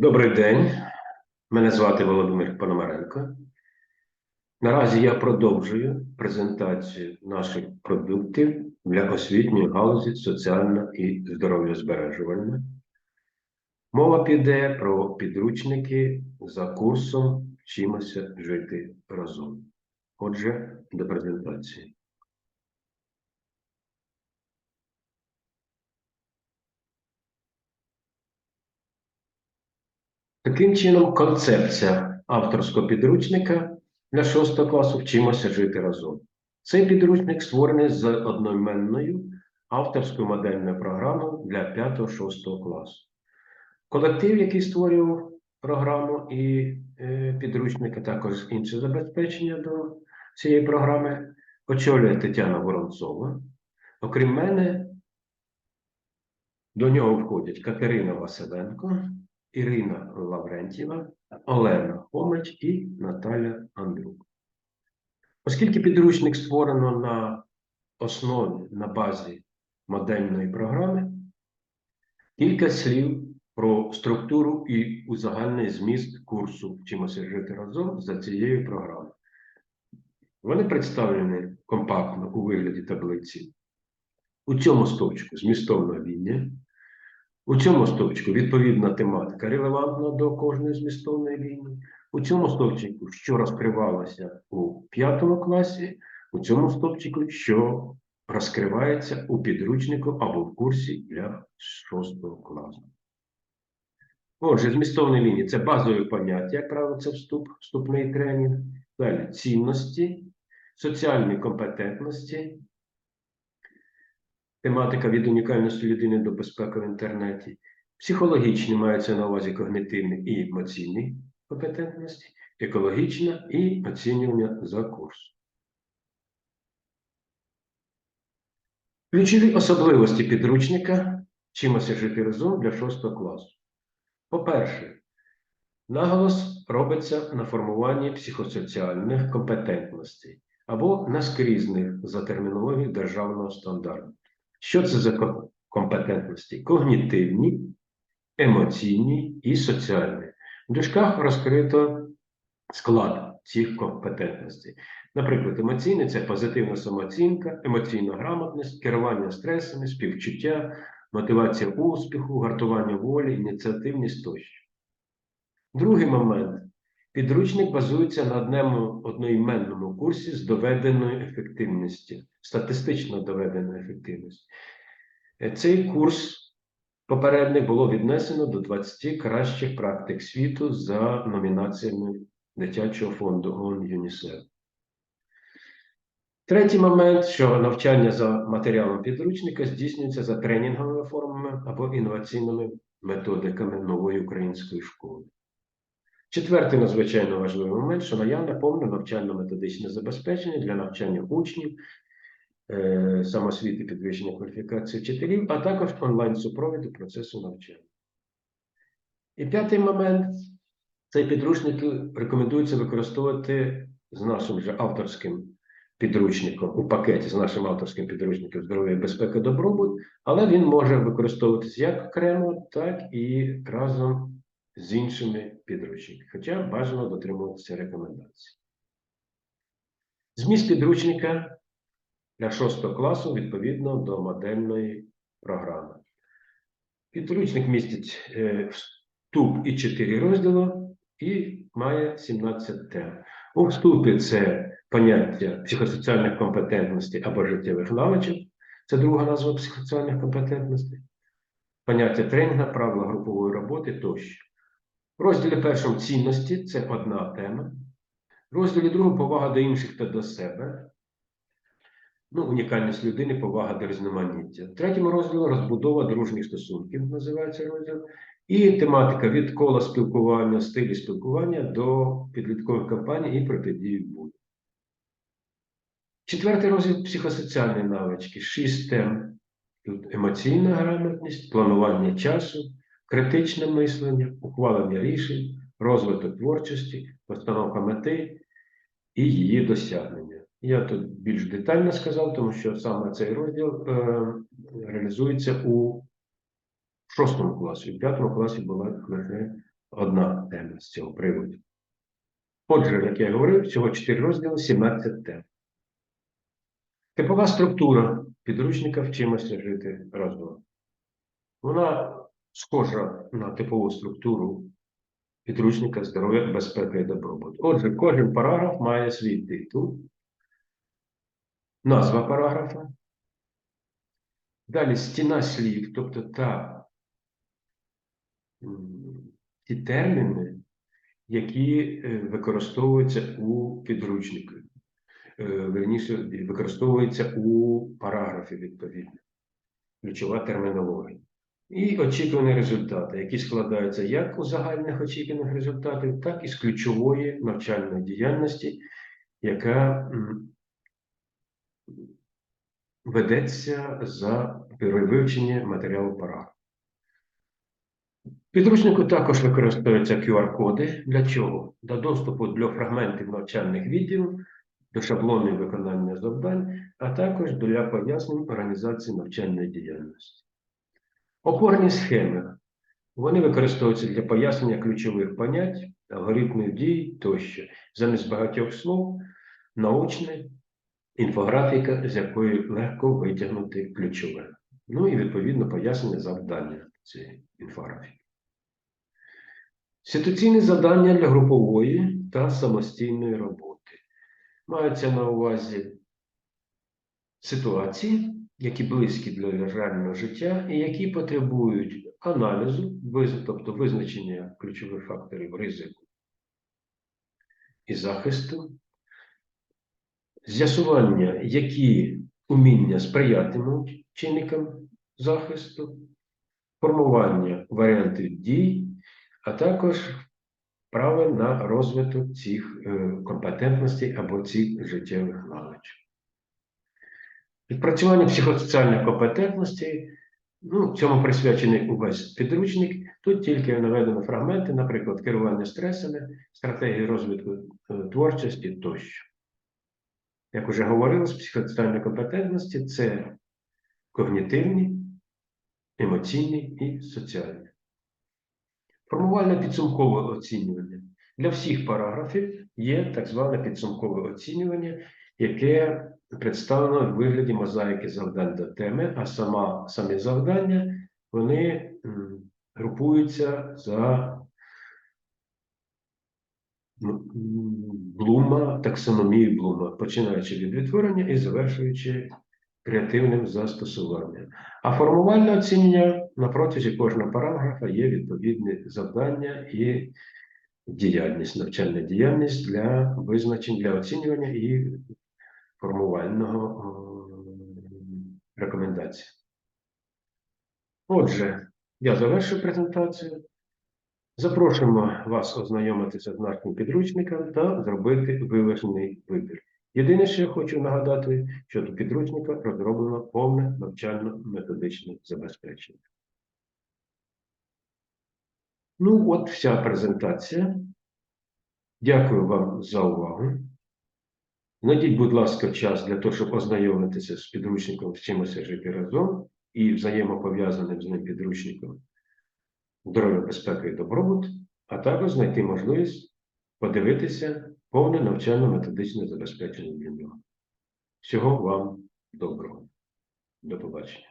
Добрий день. Мене звати Володимир Пономаренко. Наразі я продовжую презентацію наших продуктів для освітньої галузі соціальна і здоров'язбережувальна. Мова піде про підручники за курсом Вчимося жити разом. Отже, до презентації. Таким чином, концепція авторського підручника для 6 класу вчимося жити разом. Цей підручник створений з одноіменною авторською модельною програмою для 5-6 класу. Колектив, який створював програму і е, підручники, також інше забезпечення до цієї програми, очолює Тетяна Воронцова. Окрім мене, до нього входять Катерина Василенко. Ірина Лаврентьєва, Олена Хомич і Наталя Андрук. Оскільки підручник створено на основі на базі модельної програми, кілька слів про структуру і узагальний зміст курсу Вчимося жити разом за цією програмою. Вони представлені компактно у вигляді таблиці. У цьому стовпчику змістовна лінія. У цьому стовпчику відповідна тематика релевантна до кожної змістовної лінії. У цьому стовпчику, що розкривалося у п'ятому класі, у цьому стовпчику, що розкривається у підручнику або в курсі для шостого класу. Отже, змістовні лінії це базові поняття, як правило, це вступ, вступний тренінг. Далі цінності, соціальні компетентності, тематика від унікальності людини до безпеки в інтернеті, психологічні маються на увазі когнитивні і емоційні компетентності, екологічна і оцінювання за курс. Ключові особливості підручника вчимося жити разом для 6 класу. По-перше, наголос робиться на формуванні психосоціальних компетентностей або наскрізних за термінологією державного стандарту. Що це за компетентності? Когнітивні, емоційні і соціальні. В дужках розкрито склад цих компетентностей. Наприклад, емоційний це позитивна самооцінка, емоційна грамотність, керування стресами, співчуття, мотивація успіху, гартування волі, ініціативність тощо. Другий момент. Підручник базується на одному одноіменному курсі з доведеною ефективністю, статистично доведеною ефективністю. Е, Цей курс попередник було віднесено до 20 кращих практик світу за номінаціями Дитячого фонду ООН ЮНІСЕФ. Третій момент, що навчання за матеріалом підручника здійснюється за тренінговими формами або інноваційними методиками нової української школи. Четвертий надзвичайно важливий момент, що наявне повне навчально-методичне забезпечення для навчання учнів, е, самосвіти підвищення кваліфікації вчителів, а також онлайн-супровіду процесу навчання. І п'ятий момент цей підручник рекомендується використовувати з нашим вже авторським підручником у пакеті з нашим авторським підручником здоров'я, безпека, добробут, але він може використовуватись як окремо, так і разом з іншими підручниками, хоча бажано дотримуватися рекомендацій. Зміст підручника для 6 класу відповідно до модельної програми. Підручник містить е, вступ і 4 розділи і має 17 тем. У вступі це поняття психосоціальних компетентностей або життєвих навичок. Це друга назва психосоціальних компетентностей. Поняття тренінга, правила групової роботи тощо. В розділі першому цінності це одна тема. В розділі другому повага до інших та до себе. Ну, унікальність людини, повага до різноманіття. В третьому розділі розбудова дружніх стосунків, називається розділ. І тематика від кола спілкування, стилі спілкування до підліткових кампаній і протидії буду. Четвертий розділ психосоціальні навички. Шість тем. Тут емоційна грамотність, планування часу, критичне мислення, ухвалення рішень, розвиток творчості, постановка мети і її досягнення. Я тут більш детально сказав, тому що саме цей розділ е, реалізується у шостому класі. У п'ятому класі була лише одна тема з цього приводу. Отже, як я говорив, всього 4 розділи, 17 тем. Типова структура підручника вчимося жити разом. Вона схожа на типову структуру підручника здоров'я, безпека і добробут. Отже, кожен параграф має свій титул, назва параграфа. Далі стіна слів, тобто та, ті терміни, які е, використовуються у підручнику, е, верніше, використовуються у параграфі відповідно, ключова термінологія. І очікувані результати, які складаються як у загальних очікуваних результатів, так і з ключової навчальної діяльності, яка ведеться за вивчення матеріалу. В підручнику також використовуються QR-коди. Для чого? Для доступу до фрагментів навчальних відділів, до шаблонів виконання завдань, а також для пояснень організації навчальної діяльності. Опорні схеми. Вони використовуються для пояснення ключових понять, алгоритмів дій тощо. Замість багатьох слов научне інфографіка, з якої легко витягнути ключове. Ну і відповідно пояснення завдання цієї інфографіки. Ситуаційні завдання для групової та самостійної роботи. Маються на увазі ситуації, які близькі для реального життя і які потребують аналізу, тобто визначення ключових факторів ризику і захисту, з'ясування, які уміння сприятимуть чинникам захисту, формування варіантів дій, а також право на розвиток цих е, компетентностей або цих життєвих навичок. Відпрацювання психосоціальних компетентностей, ну, цьому присвячений увесь підручник. Тут тільки наведено фрагменти, наприклад, керування стресами, стратегії розвитку е, творчості тощо. Як уже говорилось, психосоціальні компетентності це когнітивні, емоційні і соціальні. Формувальне підсумкове оцінювання. Для всіх параграфів є так зване підсумкове оцінювання, яке представлено в вигляді мозаїки завдань до теми, а сама, самі завдання вони групуються за Блума, таксономії Блума, починаючи від відтворення і завершуючи креативним застосуванням. А формувальне оцінювання на протязі кожного параграфа є відповідні завдання і діяльність, навчальна діяльність для визначень, для оцінювання і формувального о, рекомендацій. Отже, я завершую презентацію. Запрошуємо вас ознайомитися з нашим підручником та зробити виважений вибір. Єдине, що я хочу нагадати, що до підручника розроблено повне навчально-методичне забезпечення. Ну, от вся презентація. Дякую вам за увагу. Знайдіть, будь ласка, час для того, щоб ознайомитися з підручником «Вчимося жити разом і взаємопов'язаним з ним підручником здоров'я, безпека і добробут, а також знайти можливість подивитися повне навчально-методичне забезпечення для нього. Всього вам доброго. До побачення.